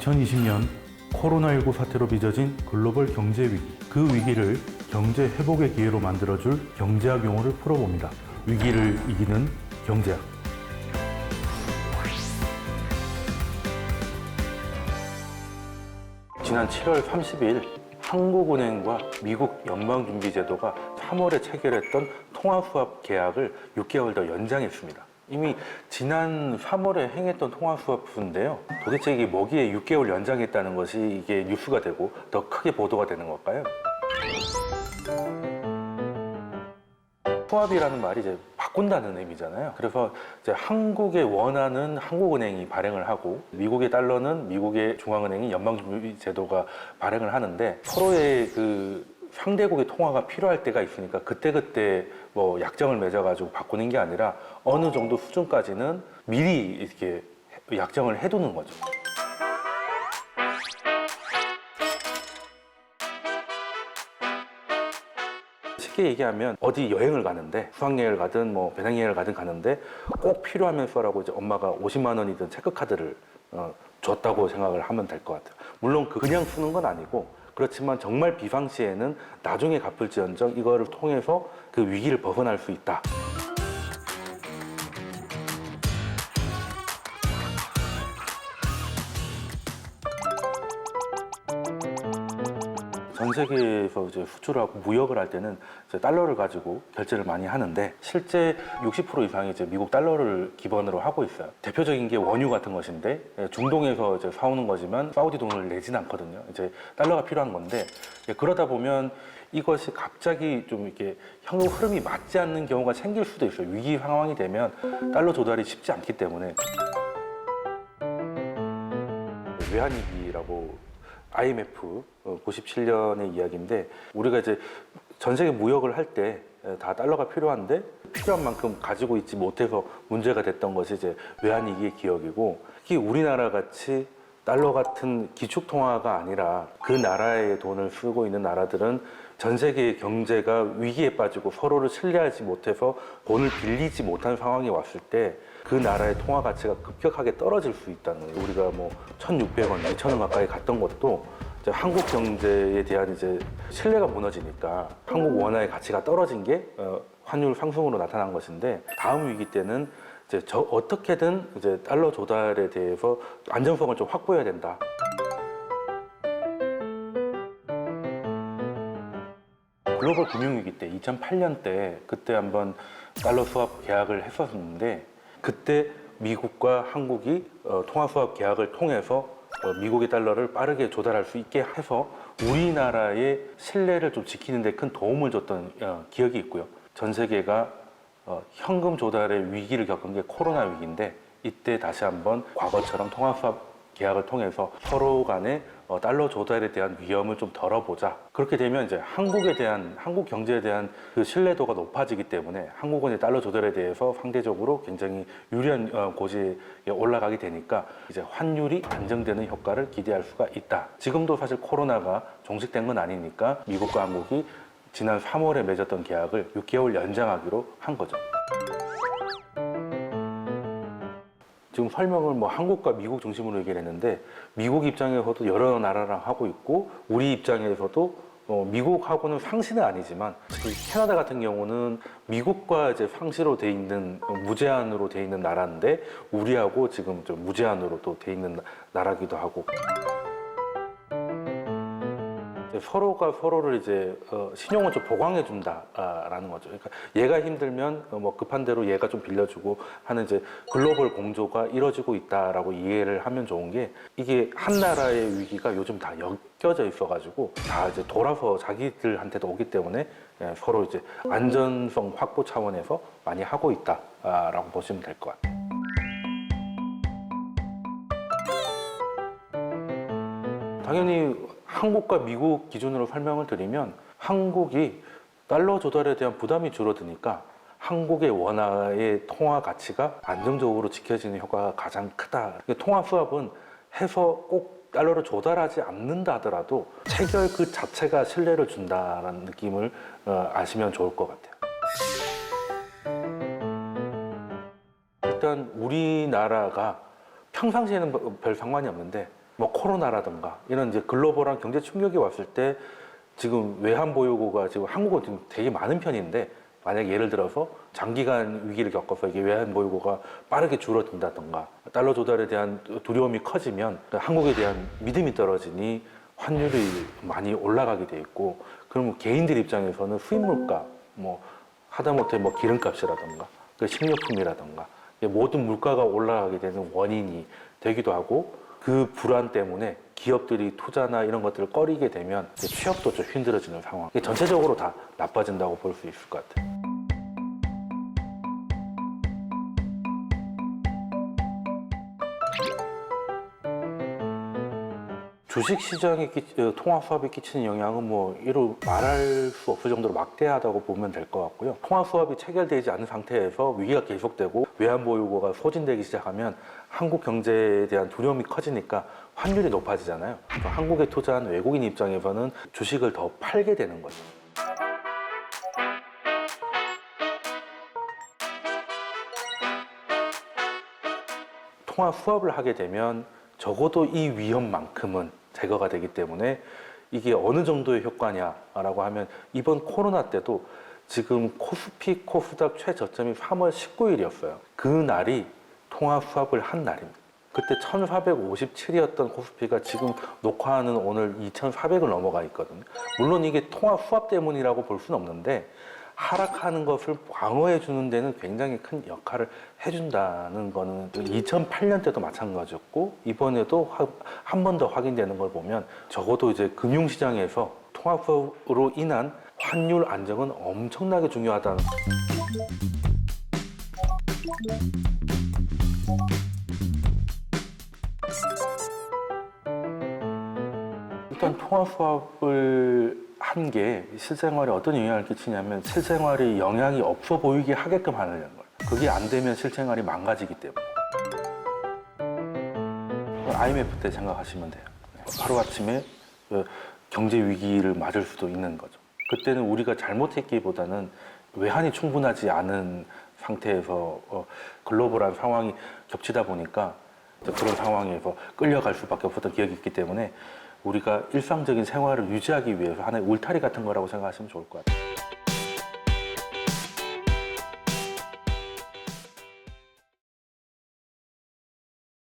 2020년 코로나19 사태로 빚어진 글로벌 경제 위기. 그 위기를 경제 회복의 기회로 만들어줄 경제학 용어를 풀어봅니다. 위기를 이기는 경제학. 지난 7월 30일 한국은행과 미국 연방준비제도가 3월에 체결했던 통화수합 계약을 6개월 더 연장했습니다. 이미 지난 3월에 행했던 통화수합인데요. 도대체 이게 뭐기에 6개월 연장했다는 것이 이게 뉴스가 되고 더 크게 보도가 되는 걸까요? 수합이라는 말이 이제 바꾼다는 의미잖아요. 그래서 이제 한국에 원하는 한국은행이 발행을 하고 미국의 달러는 미국의 중앙은행이 연방준비제도가 발행을 하는데 서로의 그 상대국의 통화가 필요할 때가 있으니까 그때그때 뭐 약정을 맺어가지고 바꾸는 게 아니라 어느 정도 수준까지는 미리 이렇게 약정을 해두는 거죠. 쉽게 얘기하면 어디 여행을 가는데 수학여행을 가든 뭐 배낭여행을 가든 가는데 꼭 필요하면 써라고 이제 엄마가 50만 원이든 체크카드를 어, 줬다고 생각을 하면 될 것 같아요. 물론 그 그냥 쓰는 건 아니고 그렇지만 정말 비상시에는 나중에 갚을지언정 이거를 통해서 그 위기를 벗어날 수 있다. 전 세계에서 이제 수출을 하고 무역을 할 때는 이제 달러를 가지고 결제를 많이 하는데 실제 60% 이상이 이제 미국 달러를 기반으로 하고 있어요. 대표적인 게 원유 같은 것인데 예, 중동에서 이제 사오는 거지만 사우디 돈을 내진 않거든요. 이제 달러가 필요한 건데 예, 그러다 보면 이것이 갑자기 좀 이렇게 현금 흐름이 맞지 않는 경우가 생길 수도 있어요. 위기 상황이 되면 달러 조달이 쉽지 않기 때문에 외환위기라고 IMF 97년의 이야기인데 우리가 이제 전 세계 무역을 할 때 다 달러가 필요한데 필요한 만큼 가지고 있지 못해서 문제가 됐던 것이 이제 외환위기의 기억이고 특히 우리나라 같이 달러 같은 기축 통화가 아니라 그 나라의 돈을 쓰고 있는 나라들은 전 세계의 경제가 위기에 빠지고 서로를 신뢰하지 못해서 돈을 빌리지 못한 상황이 왔을 때 그 나라의 통화 가치가 급격하게 떨어질 수 있다는 거예요. 우리가 뭐 1,600원, 2,000원 가까이 갔던 것도 이제 한국 경제에 대한 이제 신뢰가 무너지니까 한국 원화의 가치가 떨어진 게 어, 환율 상승으로 나타난 것인데 다음 위기 때는 이제 저 어떻게든 이제 달러 조달에 대해서 안정성을 좀 확보해야 된다. 글로벌 금융위기 때 2008년 때 그때 한번 달러 수합 계약을 했었는데 그때 미국과 한국이 어, 통화 수합 계약을 통해서 어, 미국의 달러를 빠르게 조달할 수 있게 해서 우리나라의 신뢰를 좀 지키는 데 큰 도움을 줬던 어, 기억이 있고요. 전 세계가 어, 현금 조달의 위기를 겪은 게 코로나 위기인데 이때 다시 한번 과거처럼 통화 수합 계약을 통해서 서로 간에 어, 달러 조달에 대한 위험을 좀 덜어보자. 그렇게 되면 이제 한국에 대한 한국 경제에 대한 그 신뢰도가 높아지기 때문에 한국은의 달러 조달에 대해서 상대적으로 굉장히 유리한 어, 고지에 올라가게 되니까 이제 환율이 안정되는 효과를 기대할 수가 있다. 지금도 사실 코로나가 종식된 건 아니니까 미국과 한국이 지난 3월에 맺었던 계약을 6개월 연장하기로 한 거죠. 지금 설명을 뭐 한국과 미국 중심으로 얘기를 했는데 미국 입장에서도 여러 나라랑 하고 있고 우리 입장에서도 어, 미국하고는 상시는 아니지만 캐나다 같은 경우는 미국과 이제 상시로 돼 있는 어, 무제한으로 돼 있는 나라인데 우리하고 지금 좀 무제한으로 또 돼 있는 나라기도 하고 서로가 서로를 이제 어, 신용을 좀 보강해 준다라는 거죠. 그러니까 얘가 힘들면 어, 뭐 급한 대로 얘가 좀 빌려주고 하는 이제 글로벌 공조가 이루어지고 있다라고 이해를 하면 좋은 게 이게 한 나라의 위기가 요즘 다 엮여져 있어가지고 다 이제 돌아서 자기들한테도 오기 때문에 예, 서로 이제 안전성 확보 차원에서 많이 하고 있다라고 보시면 될 것 같아요. 당연히 한국과 미국 기준으로 설명을 드리면 한국이 달러 조달에 대한 부담이 줄어드니까 한국의 원화의 통화 가치가 안정적으로 지켜지는 효과가 가장 크다. 통화 수합은 해서 꼭 달러를 조달하지 않는다 하더라도 체결 그 자체가 신뢰를 준다라는 느낌을 어, 아시면 좋을 것 같아요. 일단 우리나라가 평상시에는 별 상관이 없는데 뭐 코로나라든가 이런 이제 글로벌한 경제 충격이 왔을 때 지금 외환 보유고가 지금 한국은 지금 되게 많은 편인데 만약 예를 들어서 장기간 위기를 겪어서 이게 외환 보유고가 빠르게 줄어든다던가 달러 조달에 대한 두려움이 커지면 한국에 대한 믿음이 떨어지니 환율이 많이 올라가게 돼 있고 그러면 개인들 입장에서는 수입 물가 뭐 하다못해 뭐 기름값이라던가 그 식료품이라던가 모든 물가가 올라가게 되는 원인이 되기도 하고 그 불안 때문에 기업들이 투자나 이런 것들을 꺼리게 되면 취업도 좀 힘들어지는 상황. 이게 전체적으로 다 나빠진다고 볼 수 있을 것 같아요. 주식 시장에 끼, 어, 통화 수합에 끼치는 영향은 뭐 이루 말할 수 없을 정도로 막대하다고 보면 될 것 같고요. 통화 수합이 체결되지 않은 상태에서 위기가 계속되고 외환 보유고가 소진되기 시작하면 한국 경제에 대한 두려움이 커지니까 환율이 높아지잖아요. 한국에 투자한 외국인 입장에서는 주식을 더 팔게 되는 거죠. 통화 수합을 하게 되면 적어도 이 위험만큼은 제거가 되기 때문에 이게 어느 정도의 효과냐라고 하면 이번 코로나 때도 지금 코스피 코스닥 최저점이 3월 19일이었어요. 그 날이 통화 수합을 한 날입니다. 그때 1457이었던 코스피가 지금 녹화하는 오늘 2400을 넘어가 있거든요. 물론 이게 통화 수합 때문이라고 볼 수는 없는데 하락하는 것을 방어해 주는 데는 굉장히 큰 역할을 해준다는 거는 2008년 때도 마찬가지였고 이번에도 한 번 더 확인되는 걸 보면 적어도 이제 금융시장에서 통화 수합으로 인한 환율 안정은 엄청나게 중요하다는 일단 통화 수합을 한 게 실생활에 어떤 영향을 끼치냐면 실생활에 영향이 없어 보이게 하게끔 하는 거예요. 그게 안 되면 실생활이 망가지기 때문에. IMF 때 생각하시면 돼요. 하루 아침에 그 경제 위기를 맞을 수도 있는 거죠. 그때는 우리가 잘못했기보다는 외환이 충분하지 않은 상태에서 어, 글로벌한 상황이 겹치다 보니까 그런 상황에서 끌려갈 수밖에 없었던 기억이 있기 때문에 우리가 일상적인 생활을 유지하기 위해서 하나의 울타리 같은 거라고 생각하시면 좋을 것 같아요.